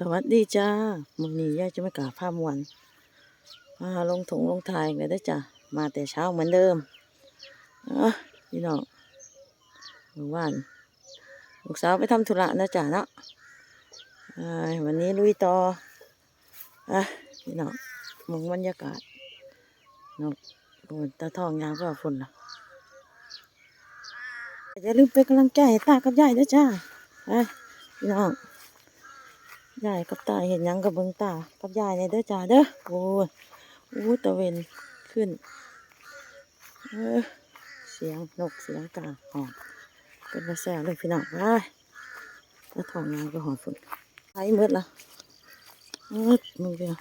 สวัสดีจ้ามื้อนี้ยาจะไม่กล้าพามวนมาลงถงลงทายเลยได้จ้ะมาแต่เช้าเหมือนเดิมอะพี่น้องเมื่อวานลูกสาวไปทำธุระนะจ้ะเนาะวันนี้ลุยต่ออะพี่น้องมองบรรยากาศน้องโอนตาทองยางก็ฝนละอย่าลืมเป็นกำลังใจตากับยายด้วยจ้าไปพี่น้อง ยายกับตาเห็นยังกับเบิ่งตา กับยายเนี่ยเด้อจ้าเด้อโอ้ยโอ้ตะเวนขึ้นเออเสียงนกเสียงกาหอนเป็นมาแซวเลยพี่น้องไปแล้วทองงานก็หอนฝนไปมืดละมืดมึงเดียว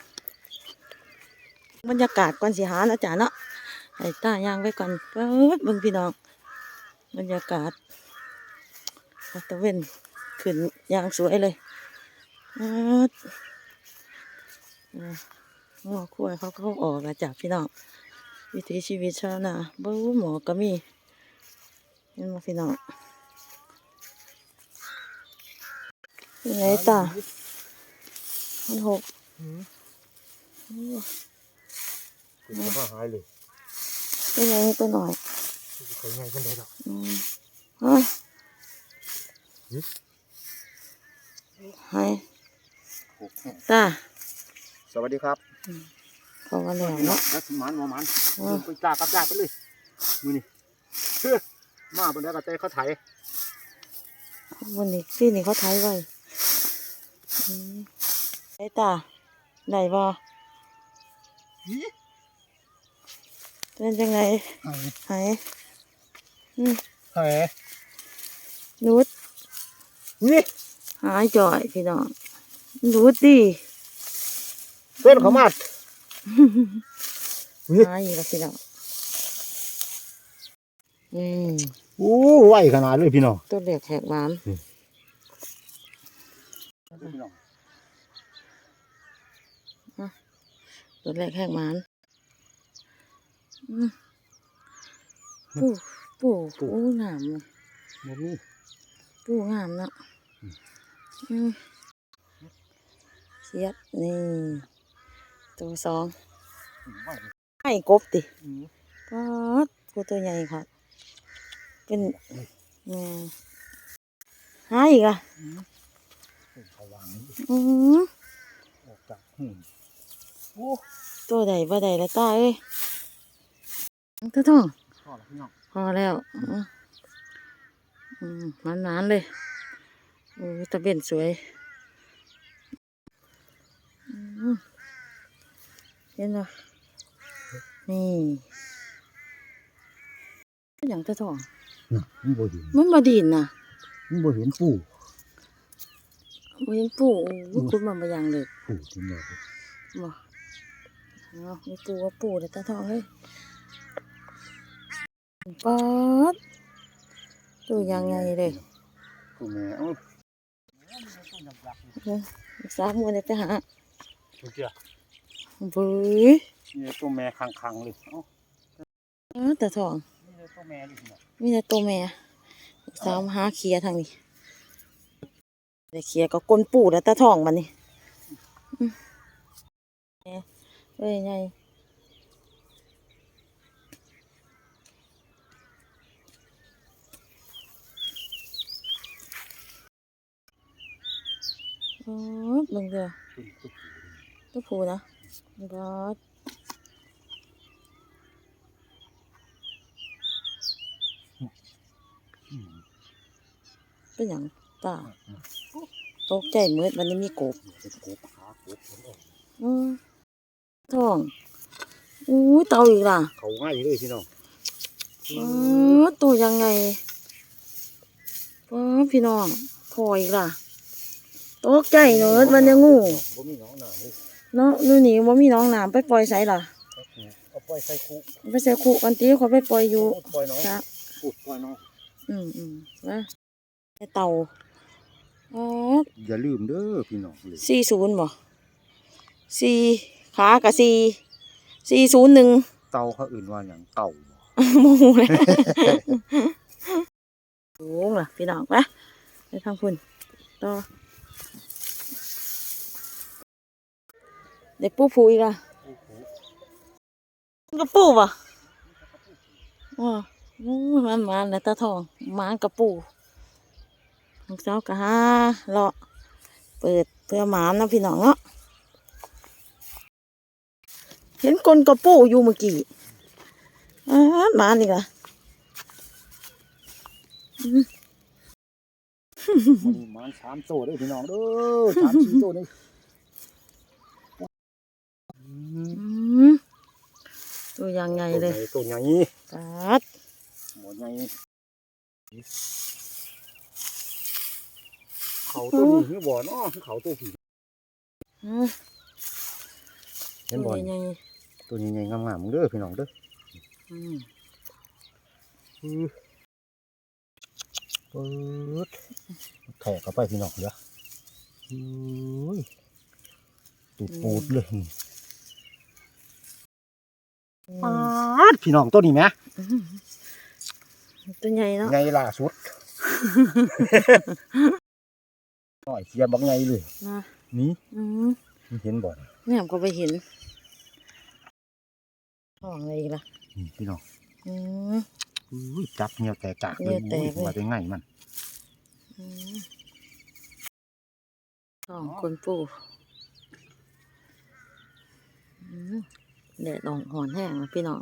บรรยากาศก่อนสิหานะจ๊ะเนาะให้ตายางไว้ก่อนเปิดเบิ่งพี่น้องบรรยากาศตะเวนขึ้นยางสวยเลย หัวควายเขาเขาออกอะจากพี่น้องวิถีชีวิตชาวนาบ่รู้หมอก็มีเห็นบ่พี่น้องยังไงตามันหกโอ้คุณจะมาหายเลยเป็นไงตัวหน่อยใครง่ายกันได้หรอกอืมเฮ้ย หายตาสวัสดีครับพอกันแล้วเนาะนักสมานหมอมันเออไปจ่ากับจ่าไปเลยมือนี่เฮ้อมาบนนี้ก็ใจเขาไถวันนี้พี่นี่เขาไทยไว้อืมไอ้ตาได้บ่หีเป็นจังไงหายหายอืมหายนูดนี่หายจ่อยพี่น้อง นูดดิเพื่อนเขามานี่หายอีกแล้วพี่น้องอืมโอ้ไหวขนาดเลยพี่น้องตัวเล็กแหกหวานตัวเล็กแหกหวานอืมปูปูปูงามเลยบ่มีปูงามเนาะอืม เสียดนี่ ตัวสองไหวให้กบติอืมก็ตัวตัวใหญ่ค่ะเป็นแม่หาอีกอะเขาวางอือออกจากหืมโอ้ตัวใดบ่ใดละตาเอ้ยตัวทองพ่อละพี่น้องพอแล้วอืมอืมมันนานๆเลย โอ้ยตะเบ็นสวยอืม เห็นไหมนี่เป็นอย่างตัวทองน่ะมันบ่เห็นมันมาดินน่ะมันบ่เห็นปู่บ่เห็นปู่โอ้ยคุณมันมาอย่างเลยปู่ที่นี่บ่เอามีปู่กับปู่แต่ตาทองเลยป๊อดตัวยังไงเลยปู่แม่เอ้าสามวันเลยไปหา ตัวเจ้าเบ้ยนี่ตัวแม่คังๆเลยเอ้าอ้าตาทองนี่ตัวแม่เลยพี่น้องมีแต่ตัวแม่สามหาเคลียร์ทางนี้ได้เคลียร์ก็ก้นปู่แล้วตาทองมันนี่อืมแม่เอ้ยไงอ๋อมึงเด้อเป็นตัว ปู่ตัวผู้นะบอสเป็นอย่างตาตกใจเมืดวันนี้มีกบเป็นกบขาโกบผมออกอือท้องอู้เต่าอีกล่ะ เขาง่ายเลยพี่น้องเออตัวยังไงเออพี่น้องพออีกล่ะตกใจเนิดวันนี้งูบ่มีน้องหนาเลย เนาะนู่นนี่ว่ามีน้องน้ำไปปล่อยใส่ล่ะเอาปล่อยใส่คุไปใส่คุกันตีเขาไปปล่อยอยู่ปล่อยน้องซะพูดปล่อยน้องอืมอืมว่าไอ้เต่าอ๋ออย่าลืมเด้อพี่น้องเลยสี่ศูนย์บ่สี่ขากับสี่สี่ศูนย์หนึ่งเต่าเขาอื่นว่าอย่างเต่าบ่โมโหเลยโอ้ล่ะพี่น้องไปไปทางคุณต่อ เด็กปูผูอีกอะกระปูป่ะว้าอู้มันมาแล้วตาทองหมากระปูลูกสาวก็หาเลาะเปิดเพื่อหมานะพี่น้องเนาะเห็นกลกระปูอยู่เมื่อกี้อ่าหมานี่ล่ะมันนี้มันสามโตเด้อพี่น้องเด้อสามสี่โตนี่อืม อืม ตัวอยังไงเลยตัวใหญ่ตัดหมดใหญ่เขาตัวนี้คือบ่อเนาะคือเขาตัวผีอืมเห็นบ่อตัวนี่ใหญ่ตัวใหญ่ๆงามๆเด้อพี่น้องเด้อๆอืมอือปึ๊ดแถกเข้าไปพี่น้องเด้ออุ้ยตูดปูดเลยอื ปามดพี่น้องตัวนี้ไหมตัวใหญ่เนาะไงล่าสุดหน่อยเสียบักไงเลยนะนี่อืมเห็นบ่อนเนี่ยก็ไปเห็นห้องอะไรอีกล่ะนี่พี่น้องอืมอุ้ยจับเหนียวแตกจากเหนียวแตกเลยว่าได้ไงมันอืมห้องคนปู่อืม แดดออกหอนแห้งนะพี่น้อง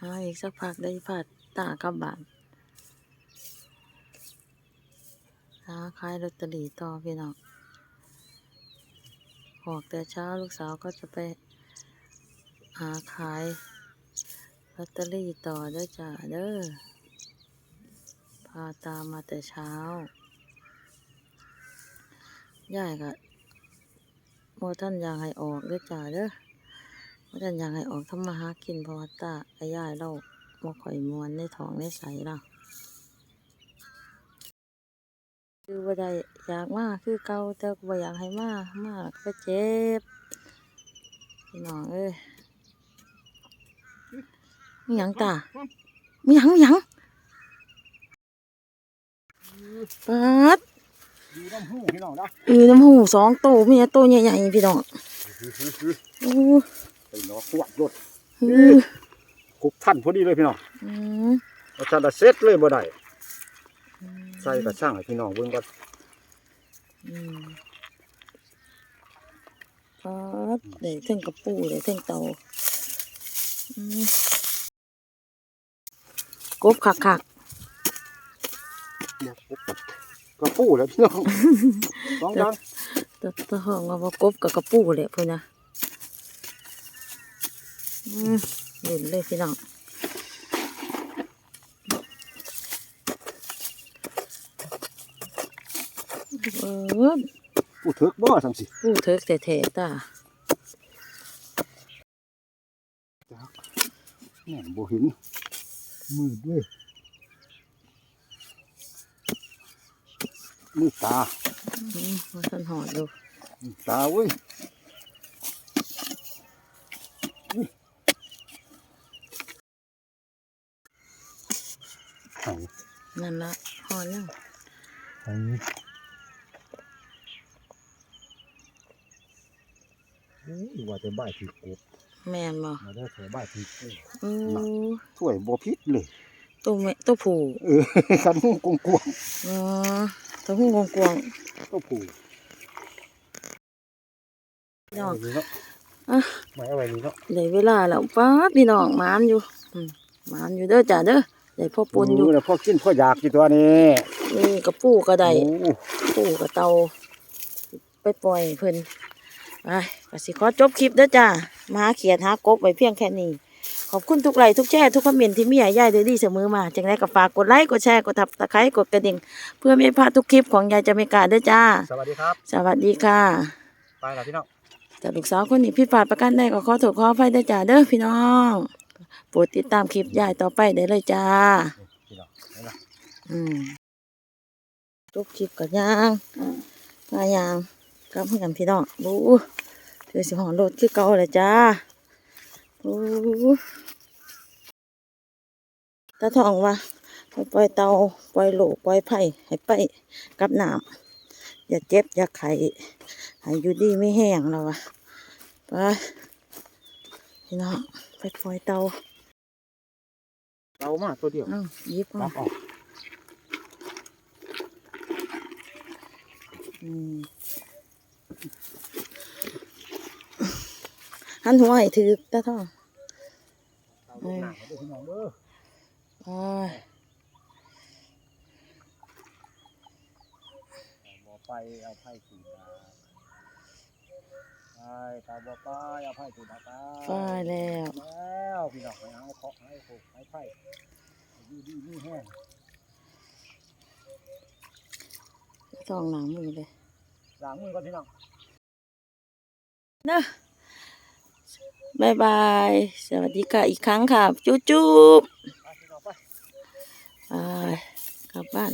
หาอีกสักพักได้ผัดตากลับบ้านหาขายลอตเตอรี่ต่อพี่น้องออกแต่เช้าลูกสาวก็จะไปหาขายลอตเตอรี่ต่อด้อจ้าเด้อพาตามมาแต่เช้า ยายก็โมท่านอยากให้ออกเด้อจ้าเด้อโมท่านอยากให้ออกทำมาหากินเพราะว่าตาไอ้ยายเราบ่ข่อยมวนในท้องในใสเราคือว่าได้อยากมาคือเก่าแต่ก็บ่อยากให้มามาก็เจ็บพี่น้องเอ้ยมีหยังตามีหยังมีหยังเปัด ดูน้ำหูพี่น้องนะอือน้ำหูสองโตมีแต่โตใหญ่ๆพี่น้องโอ้ไปเนาะขวดรถอือคุกท่านพอดีเลยพี่น้องอืมเอาท่านละเซ็ตเลยบ่ได้ใส่กระช่างให้พี่น้องเบิ่งก่อนอืมปัดได้เท่งกระปูได้เท่งเตาอืมกบคักคัก กระปูแล้วพี่น้องสองดังๆแต่ตะห้องว่าบ่กบกับกระปูแหละพุ่นนะอืมเด่นเลยพี่น้องเออปูถึกบ่สังสิปูเถิกแท้ๆตาแม่นบ่เห็นมืดด้วย มืดตาอืมมาทันหอดดูมืดตาเว้ยเอานั่นละหอดยังเอาโอ้ยว่าจะบ้ายถือกบแมนบ่มาได้เถอะบ้ายถือเออโอ้ถ้วยบ่พิษเลยตัวแม่ตัวผู้เออคันหูกงกวงอ๋อ ตัวหูกวงกวงก็ผูกพี่น้องเาไว้นี่เนาะอะไม่เอาไว้นี่เนาะได้เวลาแล้วป้าดพี่น้องหมานอยู่อืมหมานอยู่เด้อจ้าเด้อได้พ่อปนอยู่แล้วพ่อกินพ่ออยากกี่ตัวนี้นี่กระปูกระไดโอ้ปูกระเตาไปปล่อยเพิ่นไปก็สิขอจบคลิปเด้อจ้ามาหาเขียดหากบไว้เพียงแค่นี้ ขอบคุณทุกไลค์ทุกแชร์ทุกคอมเมนต์ที่มีให้ยายได้ดีเสมอมาจังไรก็ฝากกดไลค์กดแชร์กดทับตะไคร้กดกระดิ่ง เพื่อไม่พลาดทุกคลิปของยายจะไม่กาด้อจ้า สวัสดีครับ สวัสดีค่ะไปแล้วพี่น้องแต่ลูกสาวคนนี้ผิดพลาดประการใดก็ขอโทษขออภัยเด้จ้าเด้อพี่น้องโปรดติดตามคลิปยายต่อไปได้เลยจ้า พี่น้องเห็นไหมอืมจบคลิปกับยางมายางกลับเพื่อนพี่น้องดูเธอสิหอนรถคือเก่าเลยจ้า ดูตาทองว่าปล่อยปล่อยเตาปล่อยโลกปล่อยไผ่ให้ไปกับน้ำอย่าเจ็บ อย่าไข้ให้อยู่ดีไม่แห้งแล้ววะไปพี่น้องไปปล่อยเตาเรามาตัวเดียวเอ้าหยิบรัมาบออกอืม หันหัวให้ถือตาท่องเอาลูกหนังมาด้วยพี่น้องเด้อไปเอาบ่ไปเอาไผ่สีดาไปตาบ่ไปเอาไผ่สีดาตาไปแล้วแล้วพี่น้องไปเอาเคาะให้โขกให้ไผ่ดีดีนี่แห้งท่องหนังมือเลยล้างมือก่อนพี่น้องนะ บายบาย สวัสดีค่ะอีกครั้งค่ะ จุ๊บจุ๊บกลับบ้าน